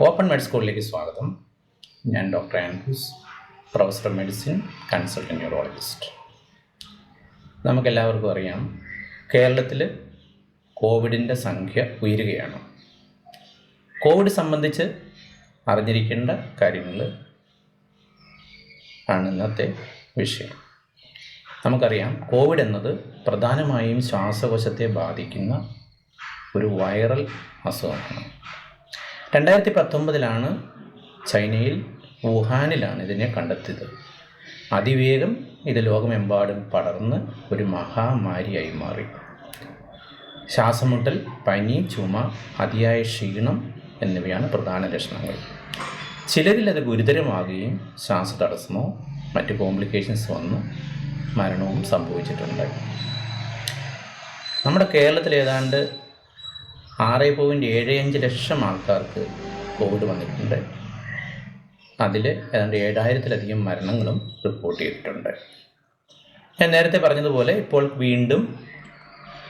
Open മെഡ് സ്കൂളിലേക്ക് സ്വാഗതം. ഞാൻ doctor Andrews professor medicine consultant neurologist. നമുക്കെല്ലാവർക്കും അറിയാം കേരളത്തിൽ കോവിഡിന്റെ സംഖ്യ ഉയരുകയാണ്. കോവിഡ് സംബന്ധിച്ച് അറിഞ്ഞിരിക്കേണ്ട കാര്യങ്ങൾ ആണ് ഇന്നത്തെ വിഷയം. നമുക്കറിയാം കോവിഡ് എന്നത് പ്രധാനമായും ശ്വാസകോശത്തെ ബാധിക്കുന്ന ഒരു വൈറൽ അസുഖമാണ്. രണ്ടായിരത്തി പത്തൊമ്പതിലാണ് ചൈനയിൽ വുഹാനിലാണ് ഇതിനെ കണ്ടെത്തിയത്. അതിവേഗം ഇത് ലോകമെമ്പാടും പടർന്ന് ഒരു മഹാമാരിയായി മാറി. ശ്വാസമുട്ടൽ പനി ചുമ അതിയായ ക്ഷീണം എന്നിവയാണ് പ്രധാന ലക്ഷണങ്ങൾ. ചിലരിൽ അത് ഗുരുതരമാകുകയും ശ്വാസതടസ്സമോ മറ്റ് കോംപ്ലിക്കേഷൻസ് വന്ന് മരണവും സംഭവിച്ചിട്ടുണ്ട്. നമ്മുടെ കേരളത്തിൽ ഏതാണ്ട് ആറ് പോയിന്റ് ഏഴ് അഞ്ച് ലക്ഷം ആൾക്കാർക്ക് കോവിഡ് വന്നിട്ടുണ്ട്. അതിൽ ഏതാണ്ട് ഏഴായിരത്തിലധികം മരണങ്ങളും റിപ്പോർട്ട് ചെയ്തിട്ടുണ്ട്. ഞാൻ നേരത്തെ പറഞ്ഞതുപോലെ ഇപ്പോൾ വീണ്ടും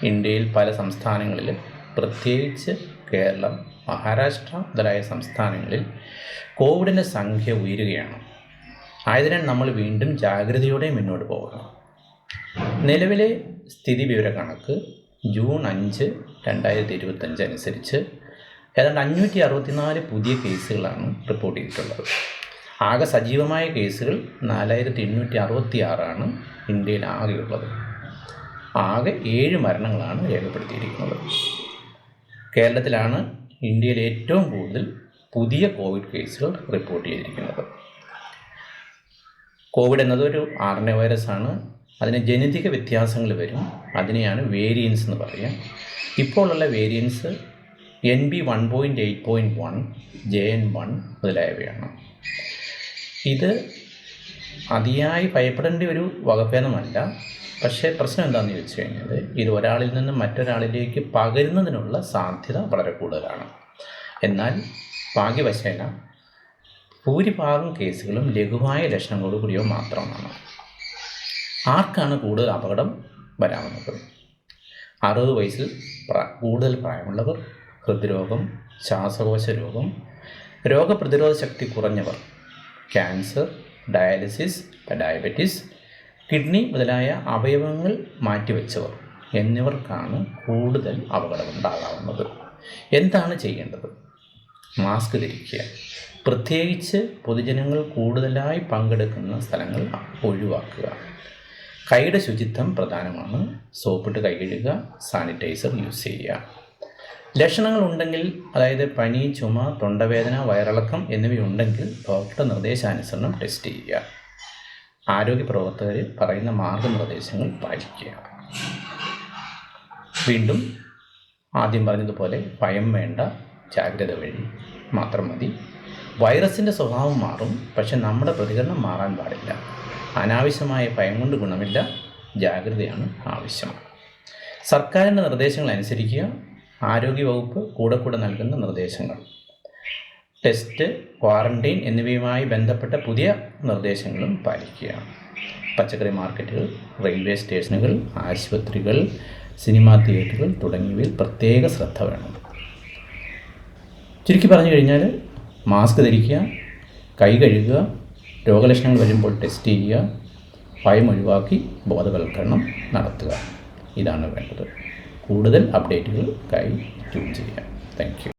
ഇന്ത്യയിൽ പല സംസ്ഥാനങ്ങളിൽ പ്രത്യേകിച്ച് കേരളം മഹാരാഷ്ട്ര മുതലായ സംസ്ഥാനങ്ങളിൽ കോവിഡിന്റെ സംഖ്യ ഉയരുകയാണ്. ആയതിനാൽ നമ്മൾ വീണ്ടും ജാഗ്രതയോടെ മുന്നോട്ട് പോകണം. നിലവിലെ സ്ഥിതി വിവര കണക്ക് ജൂൺ അഞ്ച് രണ്ടായിരത്തി ഇരുപത്തഞ്ച് അനുസരിച്ച് ഏതാണ്ട് അഞ്ഞൂറ്റി അറുപത്തിനാല് പുതിയ കേസുകളാണ് റിപ്പോർട്ട് ചെയ്തിട്ടുള്ളത്. ആകെ സജീവമായ കേസുകൾ നാലായിരത്തി എണ്ണൂറ്റി അറുപത്തി ആറാണ് ഇന്ത്യയിൽ ആകെയുള്ളത്. ആകെ ഏഴ് മരണങ്ങളാണ് രേഖപ്പെടുത്തിയിരിക്കുന്നത്. കേരളത്തിലാണ് ഇന്ത്യയിൽ ഏറ്റവും കൂടുതൽ പുതിയ കോവിഡ് കേസുകൾ റിപ്പോർട്ട് ചെയ്തിരിക്കുന്നത്. കോവിഡ് എന്നതൊരു ആർ എൻ എ വൈറസ് ആണ് അതിന് ജനിതക വ്യത്യാസങ്ങൾ വരും. അതിനെയാണ് വേരിയൻസ് എന്ന് പറയുക. ഇപ്പോഴുള്ള variants N B one point eight point one J N one മുതലായവയാണ്. ഇത് അതിയായി ഭയപ്പെടേണ്ട ഒരു വകഭേദമല്ല. പക്ഷേ പ്രശ്നം എന്താണെന്ന് ചോദിച്ചു കഴിഞ്ഞാൽ ഇത് ഒരാളിൽ നിന്ന് മറ്റൊരാളിലേക്ക് പകരുന്നതിനുള്ള സാധ്യത വളരെ കൂടുതലാണ്. എന്നാൽ ഭാഗ്യവശേന ഭൂരിഭാഗം കേസുകളും ലഘുവായ ലക്ഷണങ്ങളോട് കൂടിയോ മാത്രമാണ്. ആർക്കാണ് കൂടുതൽ അപകടം വരാവുന്നത്? അറുപത് വയസ്സിൽ കൂടുതൽ പ്രായമുള്ളവർ ഹൃദ്രോഗം ശ്വാസകോശ രോഗം രോഗപ്രതിരോധ ശക്തി കുറഞ്ഞവർ ക്യാൻസർ ഡയാലിസിസ് ഡയബറ്റീസ് കിഡ്നി മുതലായ അവയവങ്ങൾ മാറ്റിവെച്ചവർ എന്നിവർക്കാണ് കൂടുതൽ അപകടമുണ്ടാകാവുന്നത്. എന്താണ് ചെയ്യേണ്ടത്? മാസ്ക് ധരിക്കുക. പ്രത്യേകിച്ച് പൊതുജനങ്ങൾ കൂടുതലായി പങ്കെടുക്കുന്ന സ്ഥലങ്ങൾ ഒഴിവാക്കുക. കൈയുടെ ശുചിത്വം പ്രധാനമാണ്. സോപ്പിട്ട് കൈ കഴുകുക സാനിറ്റൈസർ യൂസ് ചെയ്യുക. ലക്ഷണങ്ങൾ ഉണ്ടെങ്കിൽ അതായത് പനി ചുമ തൊണ്ടവേദന വയറിളക്കം എന്നിവയുണ്ടെങ്കിൽ ഡോക്ടറുടെ നിർദ്ദേശാനുസരണം ടെസ്റ്റ് ചെയ്യുക. ആരോഗ്യ പ്രവർത്തകർ പറയുന്ന മാർഗനിർദ്ദേശങ്ങൾ പാലിക്കുക. വീണ്ടും ആദ്യം പറഞ്ഞതുപോലെ ഭയം വേണ്ട ജാഗ്രത വഴി മാത്രം മതി. വൈറസിന്റെ സ്വഭാവം മാറും പക്ഷെ നമ്മുടെ പ്രതികരണം മാറാൻ പാടില്ല. അനാവശ്യമായ ഭയം കൊണ്ട് ഗുണമില്ല. ജാഗ്രതയാണ് ആവശ്യം. സർക്കാരിന്റെ നിർദ്ദേശങ്ങൾ അനുസരിക്കുക. ആരോഗ്യവകുപ്പ് കൂടെ കൂടെ നൽകുന്ന നിർദ്ദേശങ്ങൾ. ടെസ്റ്റ് ക്വാറന്റൈൻ എന്നിവയുമായി ബന്ധപ്പെട്ട പുതിയ നിർദ്ദേശങ്ങളും പാലിക്കുക. പച്ചക്കറി മാർക്കറ്റുകൾ റെയിൽവേ സ്റ്റേഷനുകൾ ആശുപത്രികൾ സിനിമാ തിയേറ്ററുകൾ തുടങ്ങിയവയിൽ പ്രത്യേക ശ്രദ്ധ വേണം. ചുരുക്കി പറഞ്ഞു കഴിഞ്ഞാൽ മാസ്ക് ധരിക്കുക കൈ കഴുകുക രോഗലക്ഷണങ്ങൾ വരുമ്പോൾ ടെസ്റ്റ് ചെയ്യുക ഭയം ഒഴിവാക്കി ബോധവൽക്കരണം നടത്തുക. ഇതാണ് വേണ്ടത്. കൂടുതൽ അപ്ഡേറ്റുകൾക്കായി ട്യൂൺ ചെയ്യുക. താങ്ക്